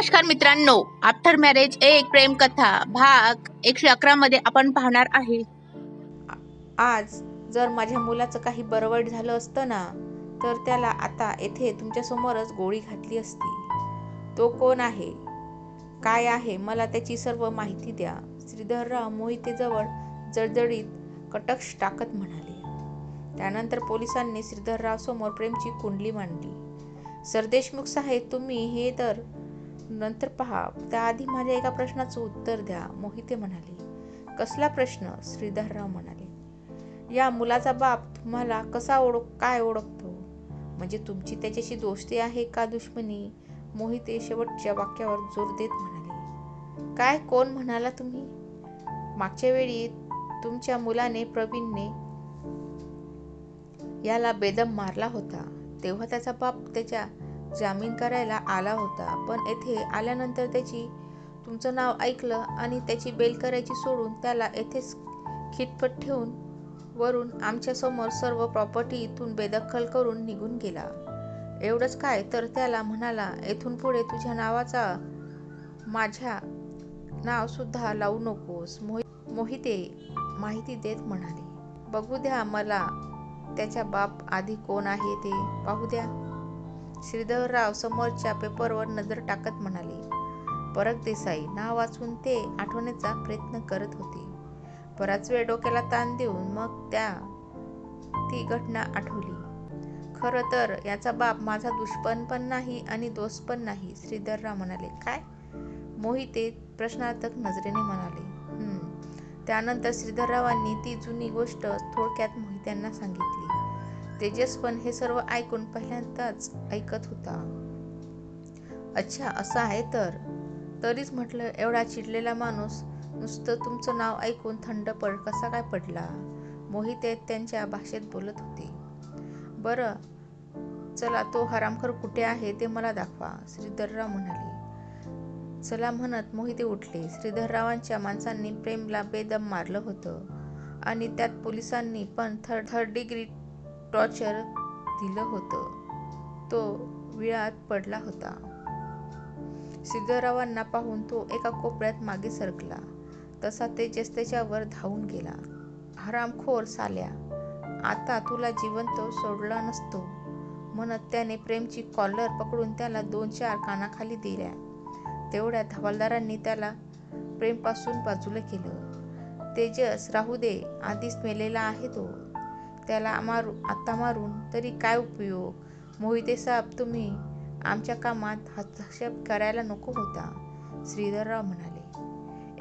नमस्कार मित्रांनो. After marriage एक प्रेम कथा भाग एकशे अकरा मध्ये आपण पाहणार आहे. आज जर माझ्या मुलाचं काही बरं झालं असतं ना तर त्याला आता येथे तुमच्यासमोरच गोळी घातली असती. तो कोण आहे? काय आहे? मला त्याची सर्व माहिती द्या. श्रीधरराव मोहितेजवळ जडजडीत कटक्ष टाकत म्हणाले. त्यानंतर पोलिसांनी श्रीधरराव समोर प्रेमची कुंडली मांडली. सरदेशमुख साहेब तुम्ही हे तर नंतर पहा त्याआधी माझ्या एका प्रश्नाचं उत्तर द्या मोहिते म्हणाले. कसला प्रश्न? श्रीधरराव म्हणाले. या मुलाचा बाप तुम्हाला कसा ओळख काय ओळखतो? म्हणजे तुमची त्याच्याशी दोस्ती आहे का दुश्मनी? मोहिते शेवटच्या वाक्यावर जोर देत म्हणाले. काय कोण म्हणाला तुम्ही? मागच्या वेळी तुमच्या मुलाने प्रवीणने याला बेदम मारला होता. तेव्हा त्याचा बाप त्याच्या जामीन करायला आला होता पण येथे आल्यानंतर त्याची तुमचं नाव ऐकलं आणि त्याची बेल करायची सोडून त्याला येथेच खितपत ठेवून वरून आमच्यासमोर सर्व प्रॉपर्टी इथून बेदखल करून निघून गेला. एवढंच काय? तर त्याला म्हणाला येथून पुढे तुझ्या नावाचा माझ्या नाव सुद्धा लावू नकोस मोहि मोहिते माहिती देत म्हणाले. बघू द्या मला त्याच्या बाप आधी कोण आहे ते? पाहू द्या. श्रीधरराव समोरच्या पेपरवर नजर टाकत म्हणाले परत देसाई नाव वाचून ते आठवण्याचा प्रयत्न करत होते. बराच वेळ डोक्याला ताण देऊन मग त्या ती घटना आठवली. खरं तर याचा बाप माझा दुष्पण पण नाही आणि दोष पण नाही श्रीधरराव म्हणाले. काय? मोहिते प्रश्नार्थक नजरेने म्हणाले. त्यानंतर श्रीधररावांनी ती जुनी गोष्ट थोडक्यात मोहित्यांना सांगितली. तेजस पण हे सर्व ऐकून पहिल्यांदाच ऐकत होता. अच्छा असं आहे तर. तरीच म्हटलं एवढा चिडलेला माणूस नुसतं तुमचं नाव ऐकून थंड पड कसा काय पडला? मोहिते त्यांच्या भाषेत बोलत होते. बरं चला तो हरामखर कुठे आहे ते मला दाखवा श्रीधरराव म्हणाले. चला म्हणत मोहिते उठले. श्रीधररावांच्या माणसांनी प्रेमला बेदम मारलं होतं. आणि त्यात पोलिसांनी पण थर्ड थर्ड डिग्री टॉर्चर दिलं होतं. तो विळात पडला होता. सिद्धरावांना पाहून तो एका कोपऱ्यात मागे सरकला. तसा तेजस त्याच्यावर धावून गेला. हरामखोर साल्या. आता तुला जिवंत सोडला नसतो. म्हणत त्याने प्रेमची कॉलर पकडून त्याला दोन चार कानाखाली दिल्या. तेवढ्यात हवालदारांनी त्याला प्रेमपासून बाजूला केलं. तेजस राहू दे आधीच मेलेला आहे तो. त्याला मारू आता मारून तरी काय उपयोग? मोहिते साहेब तुम्ही आमच्या कामात हस्तक्षेप करायला नको होता श्रीधरराव म्हणाले.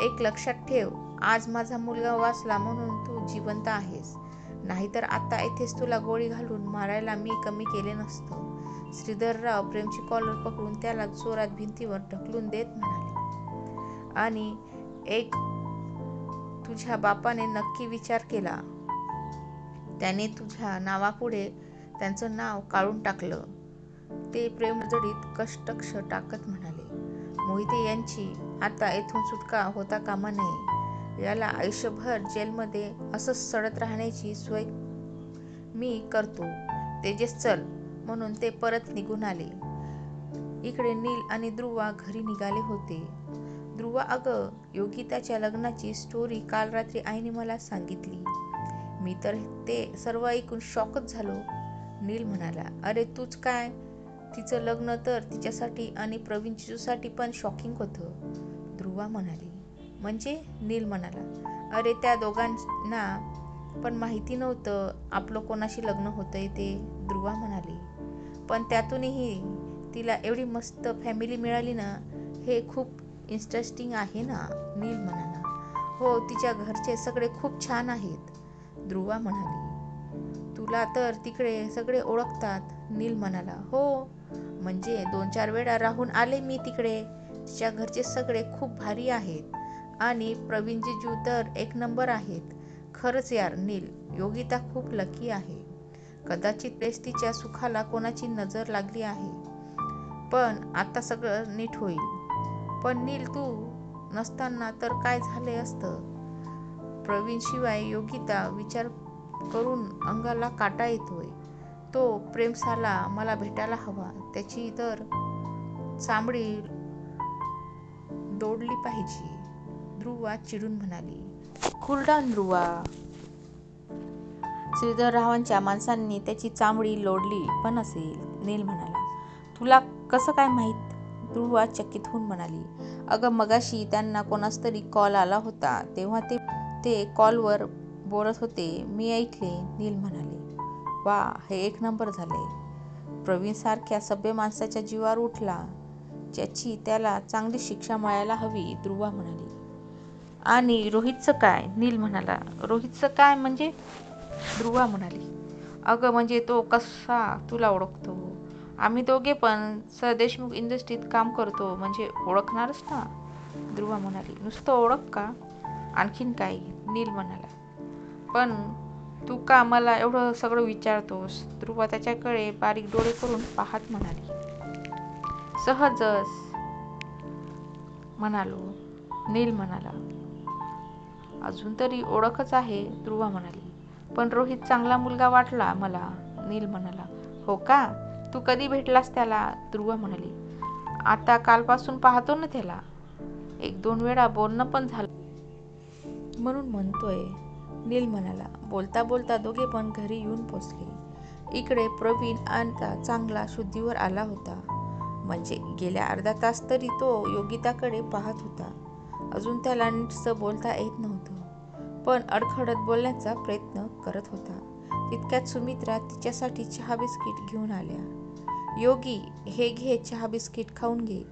एक लक्षात ठेव आज माझा मुलगा वाचला म्हणून तू जिवंत आहेस. नाहीतर आता इथेच तुला गोळी घालून मारायला मी कमी केले नसतं. श्रीधरराव प्रेमची कॉलर पकडून त्याला जोरात भिंतीवर ढकलून देत म्हणाले. आणि एक तुझ्या बापाने नक्की विचार केला. त्याने तुझ्या नावापुढे त्यांचं नाव काढून टाकलं. ते प्रेमजडीत कष्टक्ष टाकत म्हणाले मोहिते यांची आता येथून सुटका होता कामा नये. याला आयुष्यभर जेलमध्ये असंच सडत राहण्याची सोय मी करतो. तेजस चल. म्हणून ते परत निघून आले. इकडे नील आणि ध्रुवा घरी निघाले होते. ध्रुवा अगं योगिताच्या लग्नाची स्टोरी काल रात्री आईने मला सांगितली. मी तर ते सर्व ऐकून शॉकच झालो. नील म्हणाला अरे तूच काय? तिचं लग्न तर तिच्यासाठी आणि प्रवीण चिजूसाठी पण शॉकिंग होतं. ध्रुवा म्हणाली. म्हणजे? नील म्हणाला. अरे त्या दोघांना पण माहिती नव्हतं आपलं कोणाशी लग्न होतंय ते ध्रुवा म्हणाली. पण त्यातूनही तिला एवढी मस्त फॅमिली मिळाली ना हे खूप इंटरेस्टिंग आहे ना नील म्हणाला. हो तिच्या घरचे सगळे खूप छान आहेत. ध्रुवा म्हणाली. तुला तर तिकडे सगळे ओळखतात नील म्हणाला. हो म्हणजे दोन चार वेळा राहून आले मी तिकडे. तिच्या घरचे सगळे खूप भारी आहेत. आणि प्रवीणजी जीव तर एक नंबर आहेत. खरंच यार नील योगिता खूप लकी आहे. कदाचित तेच तिच्या सुखाला कोणाची नजर लागली आहे. पण आता सगळं नीट होईल. पण नील तू नसताना तर काय झाले असतं? प्रवीणशिवाय योगिता विचार करून अंगाला काटा येतोय. तो प्रेमसाला मला भेटायला हवा. त्याची तर चांबडी दोडली पाहिजे. ध्रुवा चिडून म्हणाली कुलडान ध्रुवा. श्रीधररावांच्या माणसांनी त्याची चामडी लोडली पण असेल नील म्हणाला. तुला कसं काय माहीत? ध्रुवा चकित होऊन म्हणाली. अगं मगाशी त्यांना कोणास तरी कॉल आला होता. तेव्हा ते ते कॉलवर बोलत होते. मी ऐकले. नील म्हणाले वा हे एक नंबर झाले प्रवीण सारख्या सभ्य माणसाच्या जीवावर उठला. ज्याची त्याला चांगली शिक्षा मिळायला हवी ध्रुवा म्हणाली. आणि रोहितचं काय? नील म्हणाला. रोहितचं काय म्हणजे? ध्रुवा म्हणाली. अगं म्हणजे तो कसा तुला ओळखतो? आम्ही दोघे पण सर देशमुख इंडस्ट्रीत काम करतो. म्हणजे ओळखणारच ना? ध्रुवा म्हणाली. नुसतं ओळख का? आणखीन काय नील म्हणाला. पण तू का मला एवढं सगळं विचारतोस? ध्रुवा त्याच्याकडे बारीक डोळे करून पाहत म्हणाली. सहजच म्हणालो. नील म्हणाला. अजून तरी ओळखच आहे ध्रुवा म्हणाली. पण रोहित चांगला मुलगा वाटला मला नील म्हणाला. हो का? तू कधी भेटलास त्याला? ध्रुवा म्हणाली. आता कालपासून पाहतो ना त्याला. एक दोन वेळा बोलणं पण झालं. म्हणून म्हणतोय नील म्हणाला बोलता बोलता दोघे पण घरी येऊन पोचले. इकडे प्रवीण आता चांगला शुद्धीवर आला होता. म्हणजे गेल्या अर्धा तास तरी तो योगिताकडे पाहत होता. अजून त्याला नीटसं बोलता येत नव्हतं. पण अडखडत बोलण्याचा प्रयत्न करत होता. तितक्यात सुमित्रा तिच्यासाठी चहा बिस्किट घेऊन आल्या. योगी हे घे चहा बिस्किट खाऊन घे.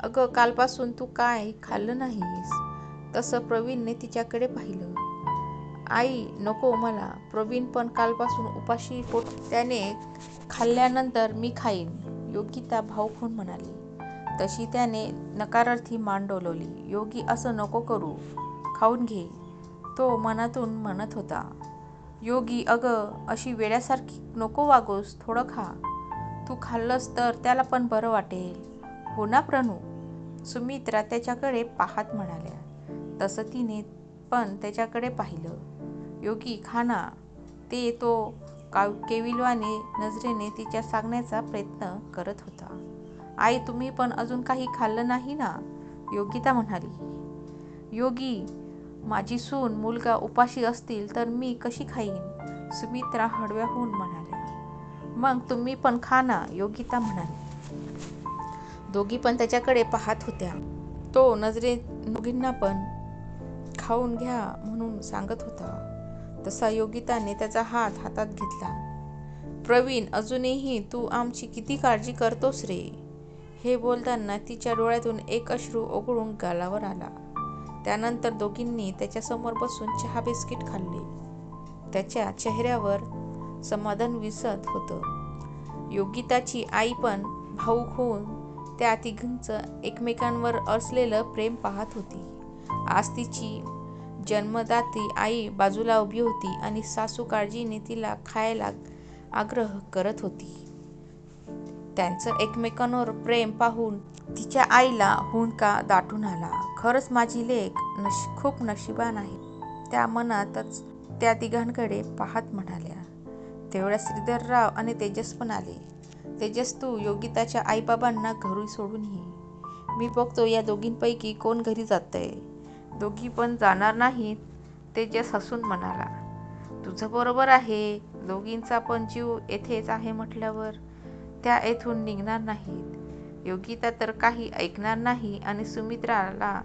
अगं कालपासून तू काय खाल्लं नाहीस तसं प्रवीणने तिच्याकडे पाहिलं. आई नको मला. प्रवीण पण कालपासून उपाशी पोट त्याने खाल्ल्यानंतर मी खाईन योगिता भाऊखून म्हणाली. तशी त्याने नकारार्थी मान डोलवली. योगी असं नको करू. खाऊन घे. तो मनातून म्हणत होता. योगी अगं अशी वेड्यासारखी नको वागोस. थोडं खा. तू खाल्लंस तर त्याला पण बरं वाटेल. हो ना प्रणू सुमित्रा त्याच्याकडे पाहत म्हणाल्या. तसं तिने पण त्याच्याकडे पाहिलं. योगी खाना ते तो काव केविलवाने नजरेने तिच्या सांगण्याचा प्रयत्न करत होता. आई तुम्ही पण अजून काही खाल्लं नाही ना? योगिता म्हणाली. योगी माझी सून मुलगा उपाशी असतील तर मी कशी खाईन? सुमित्रा हळव्या होऊन म्हणाल्या. मग तुम्ही पण खा ना योगिता म्हणाली. दोघी पण त्याच्याकडे पाहत होत्या. तो नजरे दोघींना पण खाऊन घ्या म्हणून सांगत होता. तसा योगिताने त्याचा हात हातात घेतला. प्रवीण अजूनही तू आमची किती काळजी करतोस रे? हे बोलताना तिच्या डोळ्यातून एक अश्रू ओघळून गालावर आला. त्यानंतर दोघींनी त्याच्यासमोर बसून चहा बिस्किट खाल्ले. त्याच्या चेहऱ्यावर समाधान विसत होतं. योगिताची आई पण भाऊक होऊन त्या तिघींचं एकमेकांवर असलेलं प्रेम पाहत होती. आज तिची जन्मदाती आई बाजूला उभी होती आणि सासू काळजीने तिला खायला आग्रह करत होती. त्यांचं एकमेकांवर प्रेम पाहून तिच्या आईला हुंडका दाटून आला. खरंच माझी लेख नश खूप नशिबान आहे. त्या मनातच त्या तिघांकडे पाहत म्हणाल्या तेवढ्या श्रीधरराव आणि तेजस पण आले. तेजस तू योगिताच्या आईबाबांना घरी सोडून ये. मी बघतो या दोघींपैकी कोण घरी जातंय. दोघी पण जाणार नाहीत तेजस हसून म्हणाला. तुझं बरोबर आहे दोघींचा पण जीव येथेच आहे म्हटल्यावर त्या येथून निघणार नाहीत. योगिता तर काही ऐकणार नाही आणि सुमित्राला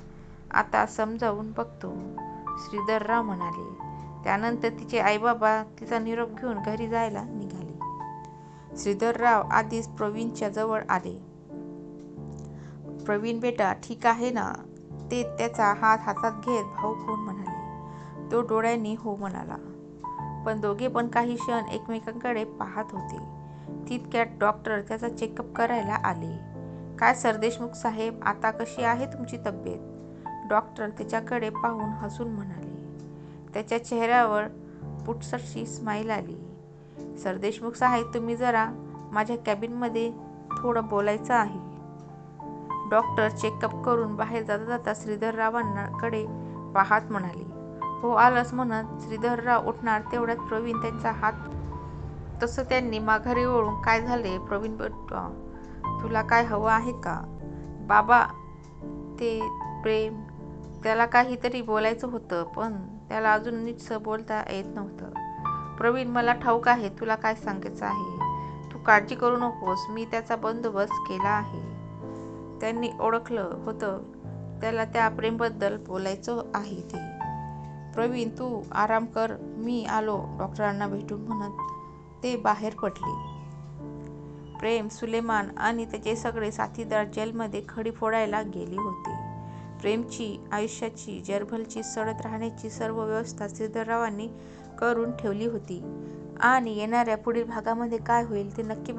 आता समजावून बघतो. श्रीधरराव म्हणाले त्यानंतर तिचे आईबाबा तिचा निरोप घेऊन घरी जायला निघाले. श्रीधरराव आधीच प्रवीणच्या जवळ आले. प्रवीण बेटा ठीक आहे ना? ते त्याचा हात हातात घेत भाऊ खून म्हणाले. तो डोळ्यांनी हो म्हणाला. पण दोघे पण काही क्षण एकमेकांकडे पाहत होते. तितक्यात डॉक्टर त्याचा चेकअप करायला आले. काय सरदेशमुख साहेब आता कशी आहे तुमची तब्येत? डॉक्टर त्याच्याकडे पाहून हसून म्हणाले. त्याच्या चेहऱ्यावर पुटसटशी स्माईल आली. सरदेशमुख साहेब तुम्ही जरा माझ्या कॅबिनमध्ये थोडं बोलायचं आहे. डॉक्टर चेकअप करून बाहेर जाता जाता श्रीधररावांकडे पाहत म्हणाली. हो आलंच म्हणत श्रीधरराव उठणार तेवढ्यात प्रवीण त्यांचा हात तसं त्यांनी माघारी ओळून काय झाले प्रवीण तुला काय हवं आहे का? बाबा ते प्रेम त्याला काहीतरी बोलायचं होतं पण त्याला अजून नीटसं बोलता येत नव्हतं. प्रवीण मला ठाऊक आहे तुला काय सांगायचं आहे? तू काळजी करू नकोस मी त्याचा बंदोबस्त केला आहे. त्यांनी ओळखलं होतं. त्याला त्या प्रेमबद्दल बोलायचं आहे ते. प्रवीण तू आराम कर मी आलो डॉक्टरांना भेटून म्हणत ते बाहेर पडले. प्रेम सुलेमान आणि त्याचे सगळे साथीदार जेलमध्ये खडी फोडायला गेले होते. प्रेमची आयुष्याची जर्भलची सडत राहण्याची सर्व व्यवस्था सिद्धरावांनी करून ठेवली होती. आणि येणाऱ्या पुढील भागामध्ये काय होईल ते नक्की